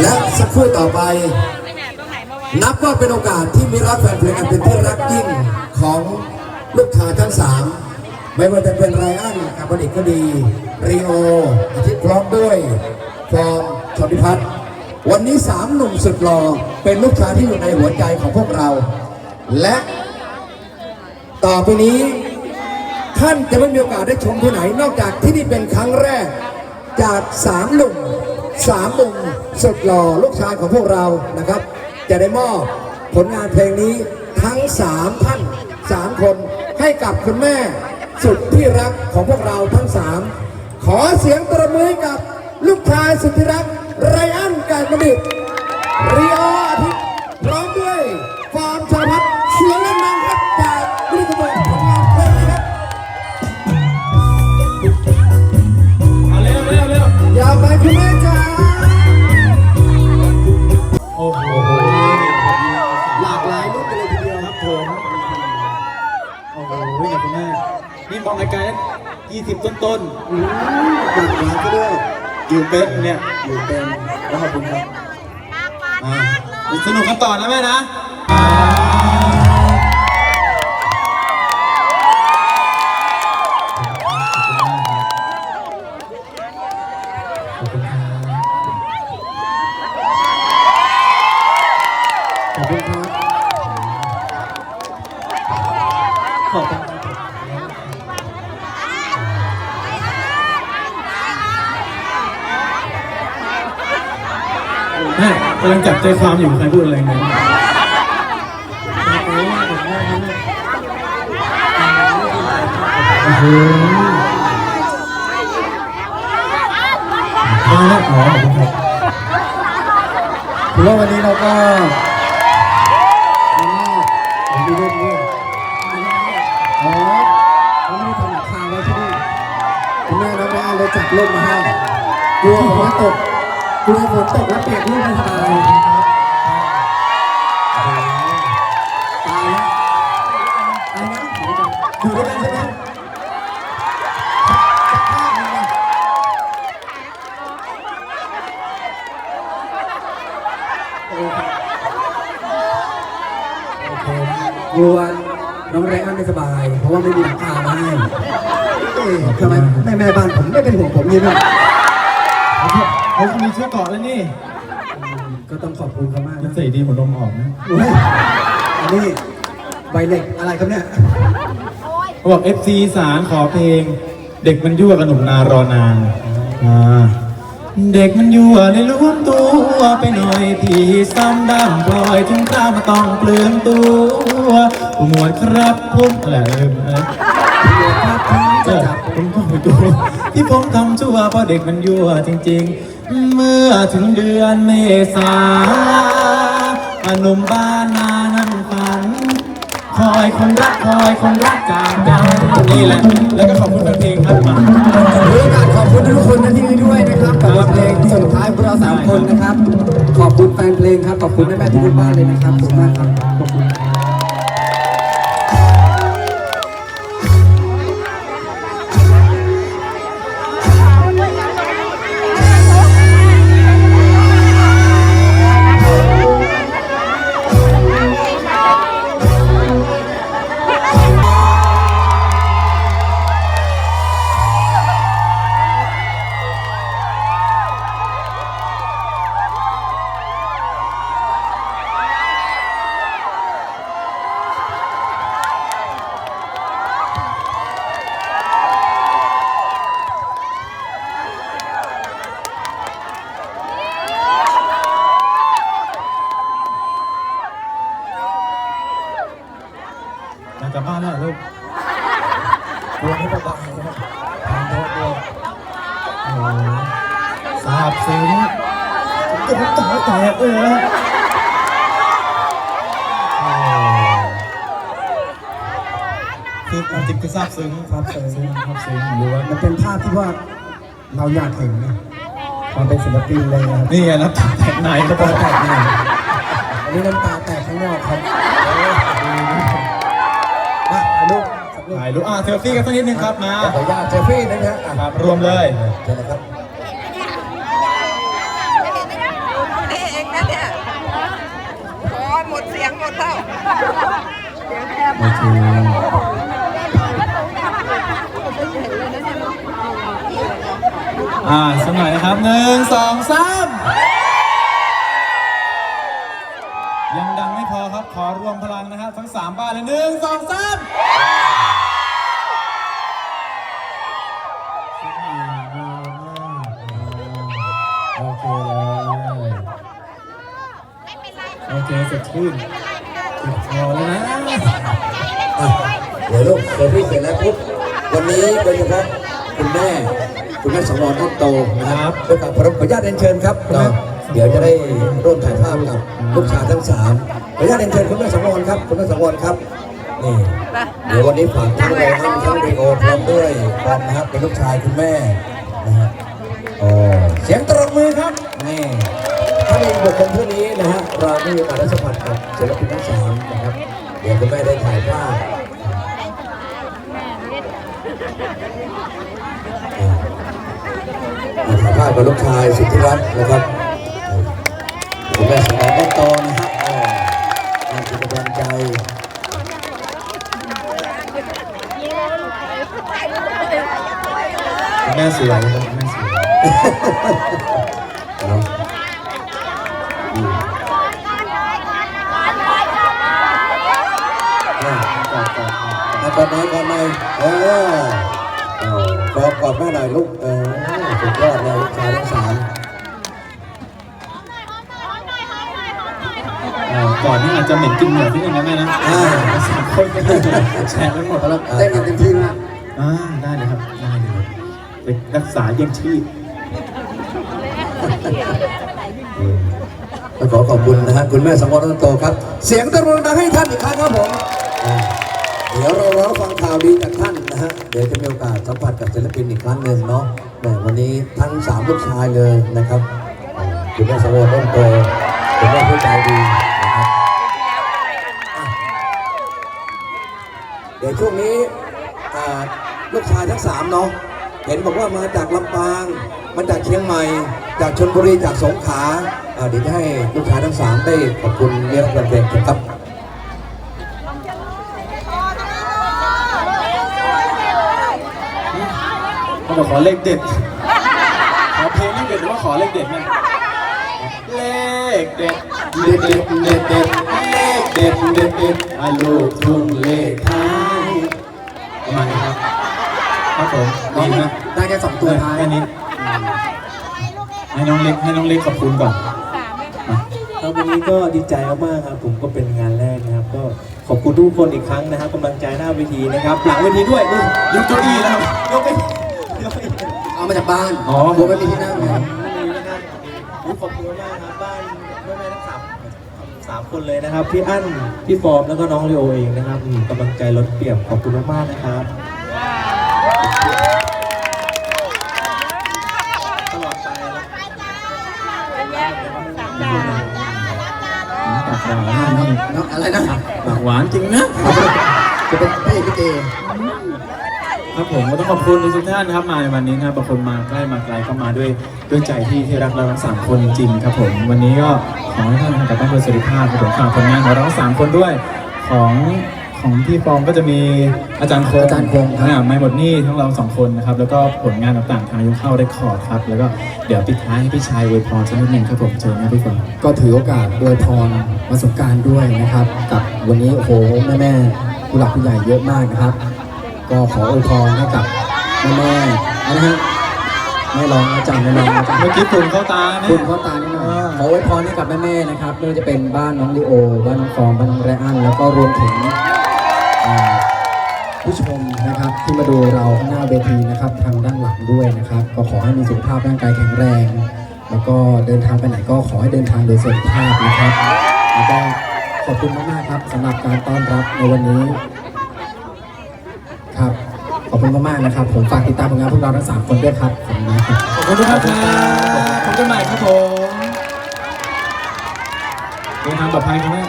และสักครู่ต่อไป นับว่าเป็นโอกาสที่มีรักแฟนเพลงอันเป็นที่รักยิ่งของลูกชายทั้งสามไม่ว่าจะเป็นไรอันกับบดิกก็ดีรีโออาทิตย์พร้อมด้วยฟอร์มชนพิพัฒน์วันนี้สามหนุ่มสุดหล่อเป็นลูกชายที่อยู่ในหัวใจของพวกเรา และต่อไปนี้ ท่านจะไม่มีโอกาสได้ชมที่ไหน นอกจากที่นี่เป็นครั้งแรกจากสามหนุ่ม สามมุมสุดหล่อลูกชายของพวกเรานะครับ จะได้มอบผลงานเพลงนี้ทั้งสามท่านสามคนให้กับคุณแม่สุดที่รักของพวกเราทั้งสามขอเสียงประมือกับลูกชายสุดที่รักไรอันการประดิษฐ์รีโออาทิตย์พร้อมด้วยฟาร์มชาพัฒ 20 ต้นต้นหลักล้านก็ด้วยอยู่เป๊ะเนี่ยอยู่เป็นแล้ขอบคุณครับอ่สนุกกันต่อนะแม่นะขอบคุณครับขอบคุณครับ แม่กำลังจับใจความอยู่ใครพูดอะไรเนี่ยโอ้โหเอาละอ๋อขอบคุณครับถือว่าวันนี้เราก็มามอบผมมีรูปด้วยอ๋อเขาไม่ได้ทำหลังคาไว้ที่นี่คุณแม่น้องแม่เลยจัดร่มมาให้กลัวฝนตก กลัวฝนตกแล้วเปียกลูกไม่สบายตายแล้วตายนะอยู่ด้วยกันใช่ไหมสักภาพหนึ่งนะโอเคกลัวน้องไรอันไม่สบาย เพราะว่าไม่มีหลังคามาให้เอ๊ะทำไมแม่แม่บ้านผมไม่เป็นห่วงผมนี่ด้ย เขาก็มีเชือกเกาะแล้วนี่ก็ต้องขอบคุณเขามากยันะงใส่ดีเหมือนลมออกนะโอ้ยอันนี้ใบเหล็กอะไรครับเนี่ย เขาบอก FC สารขอเพลง เด็กมันยั่วกับหนุ่มนารอนานอ่าเด็กมันยั่วเลยล้วนตัวไปหน่อยพี่ซ้ำดำปล่อยถึงข้าวมาต้องเปลืองตัวผู้หมวดครับผมอะไรเอิ่มเอ้ยครับที่เอจะอจับผมก็ไม่ดูที่ผมทำชั่วเพราะเด็กมันยั่วจริง ๆ เมื่อถึงเดือนเมษาหนุ่มบ้านนานั่งฝัน คอยคนรักคอยคนรักจากกันนี่แหละ แล้วก็ขอบคุณเพลงครับมาถือโอกาสขอบคุณทุกคนในที่นี้ด้วยนะครับกับบทเพลงสุดท้ายของเราสามคนนะครับ ขอบคุณแฟนเพลงครับ ขอบคุณแม่แม่ทุกบ้านเลยนะครับขอบคุณมากครับขอบคุณ แตกเลยนะโอ้คือความจริงคือทราบซึ้งครับเออซึ้งทราบซึ้งหรือว่ามันเป็นภาพที่ว่าเราอยากเห็นนะความเป็นศิลปินเลยนะครับนี่ไงน้ำตาแตกในก็น้ำต้อตางแตกในอันนี้น้ำตาแตกข้างนอกครับมาถ่ายรูปสักรูปถ่ายรูปอะเซลฟี่กันสักนิดนึงครับมาขออนุญาตเจฟฟี่นะฮะอะครับรวมเลยเชิญเลยครับ โอเคอ่าสักหน่อยนะครับหนึ่งสองสามยังดังไม่พอครับขอรวมพลังนะครับทั้งสามบ้านเลยหนึ่งสองสามโอเคเลยโอเคสดชื่น ติดคอแล้วนะอะเดี๋ยวลูกเดี๋ยวพี่เสร็จแล้วปุ๊บวันนี้โดยเฉพาะคุณแม่คุณแม่สมรต้นโตนะครับด้วยกับพระขออนุญาตเรียนเชิญครับก็เดี๋ยวจะได้ร่วมถ่ายภาพกับลูกชายทั้งสามขออนุญาตเรียนเชิญคุณแม่สมรครับคุณแม่สมรครับนี่เดี๋ยววันนี้ฝากทั้งโรทั้งทั้งเรโอพร้อมด้วยบอมนะครับเป็นลูกชายคุณแม่นะฮะโอ้เสียงตรบมือครับนี่ถ้ามี บุคคลผู้นี้นะฮะเราไม่มีโอกาสได้สัมผัสกับศิลปินทั้งสามนะครับเดี๋ยวคุณแม่ได้ถ่ายภาพถ่ายภาพกับลูกชายสุที่รักนะครับคุณแม่สมองต้นโตนะฮะก็นั่นคือกำลังใจแม่สวยแม่สวย กอดกอดกอดเอาก่อนหน่อยก่อนหน่อยเออเออกอดกอดแม่หน่อยลูก เออสุดยอดเลยลูกชายทั้งสามเอ่อก่อนนี่อาจจะเหม็นกลินเหงื่อที่นึงนะแม่นะสามคนก็แชร์ไปหมดแล้วเต้นกันเต็มที่มากอ่าได้เลยครับ ได้เลยครับไปรักษาเยี่ยงชีพก็ ขอขอบคุณนะฮะคุณแม่สมรต้นโตครับ เสียงตะรุงดังให้ท่านอีกครั้งครับผมเดี๋ยวเรารอฟังข่าวดีจากท่านนะฮะเดี๋ยวจะมีโอกาสสัมผัสกับศิลปินอีกครั้งหนึ่งเนาะแหมวันนี้ทั้งสามลูกชายเลยนะครับคุณแม่สมรต้นโตคุณแม่ผู้ใจดีนะครับเดี๋ยวช่วงนี้ลูกชายทั้งสามเนาะเห็นบอกว่ามาจากลำปาง มาจากเชียงใหม่ จากชลบุรีจากสงขลา อ่าเดี๋ยวจะให้ลูกชายทั้งสามได้ขอบคุณเรียกเพลงครับเขาบอกขอเลขเด็ด ขอเพลงเลขเด็ดหรือว่าขอเลขเด็ดเนี่ยเลขเด็ดเด็ดเด็ดเด็ดเด็ดเลขเด็ดเด็ดเด็ดอาลูกทุ่งเลขไทยประมาณนี้ครับครับผมดีนะได้แค่สองตัวท้ายแค่นี้ให้น้องเล็กให้น้องเล็กขอบคุณก่อน ครับวันนี้ก็ดีใจมากๆครับผมก็เป็นงานแรกนะครับ ก็ขอบคุณทุกคนอีกครั้งนะครับกำลังใจหน้าเวทีนะครับ หลังเวทีด้วยนี่ยกเก้าอี้แล้วครับยกไปยกไปเอามาจากบ้านอ๋อกลัวไม่มีที่นั่งไงนี่นะครับอุ๊ยขอบคุณมากครับบ้านแม่แม่ทั้งสามสามคนเลยนะครับพี่อั้นพี่ฟอร์มแล้วก็น้องเลโอเองนะครับอืมกำลังใจล้นเปี่ยมขอบคุณมากๆนะครับตลอดไปนะ ปากหวานนี่เนาะอะไรนะปากหวานจริงนะ จะเป็นพระเอกลิเกครับผมก็ต้องขอบคุณทุกท่านนะครับมาในวันนี้นะครับบางคนมาใกล้มาไกลก็มาด้วยด้วยใจที่ที่รักเราทั้งสามคนจริงครับผมวันนี้ก็ขอให้ท่านกับบ้านโดยสวัสดิภาพครับผมฝากผลงานของเราทั้งสามคนด้วยของ ของพี่ฟองก็จะมีอาจารย์คงอาจารย์คงครับ อ่าไม่หมดหนี่ทั้งเราสองคนนะครับ แล้วก็ผลงานต่างๆทางยุคเข้าได้คอร์ดครับ แล้วก็เดี๋ยวปิดท้ายให้พี่ชายอวยพรสักนิดหนึ่งครับผมเชิญนะพี่ฟองก็ถือโอกาสโดยพรวันสงกรารด้วยนะครับ กับวันนี้โอ้โหแม่แม่ๆผู้หลักผู้ใหญ่เยอะมากนะครับ ก็ขออวยพรให้กับแม่แม่ๆนะฮะไม่ร้องอาจารย์ไม่ร้องอาจารย์ เมื่อกี้ฝุ่นเข้าตาเนี่ย คุณเข้าตานิดหน่อยขออวยพรให้กับแม่แม่ๆนะครับไม่ว่าจะเป็นบ้านน้องลิโอ บ้านน้องฟองบ้านน้องไรอันแล้วก็รวมถึงอ่า ผู้ชมนะครับที่มาดูเราข้างหน้าเวทีนะครับทางด้านหลังด้วยนะครับ ก็ขอให้มีสุขภาพร่างกายแข็งแรง แล้วก็เดินทางไปไหนก็ขอให้เดินทางโดยสวัสดิภาพนะครับแล้วก็ขอบคุณมากๆครับสำหรับการต้อนรับในวันนี้ครับขอบคุณมากๆนะครับ ผมฝากติดตามผลงานพวกเราทั้งสามคนด้วยครับขอบคุณมากครับขอบคุณทุกท่านครับพบกันใหม่ครับผมเดินทางปลอดภัยครับแม่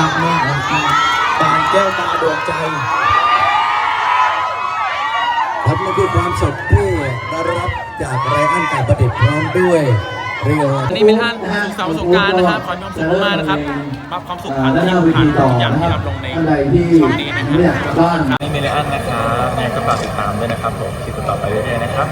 รักมากรั กมากบานแก้วตาดวงใจครับนี่คือความสุขที่ได้รับจากไรอันการประดิษฐ์พร้อมด้วยเรียวนี่เป็นท่านสุขสันต์วันสงกรานต์นะครับขอให้มีความสุขมากๆนะครับรับความสุขผ่านคลิปผ่านทุกอย่างที่รับลงในช่องนี้นะครับนี่เมลอันนะครับยังไงก็ฝากติดตามด้วยนะครับผมคลิปต่อไปเรื่อยๆนะครับ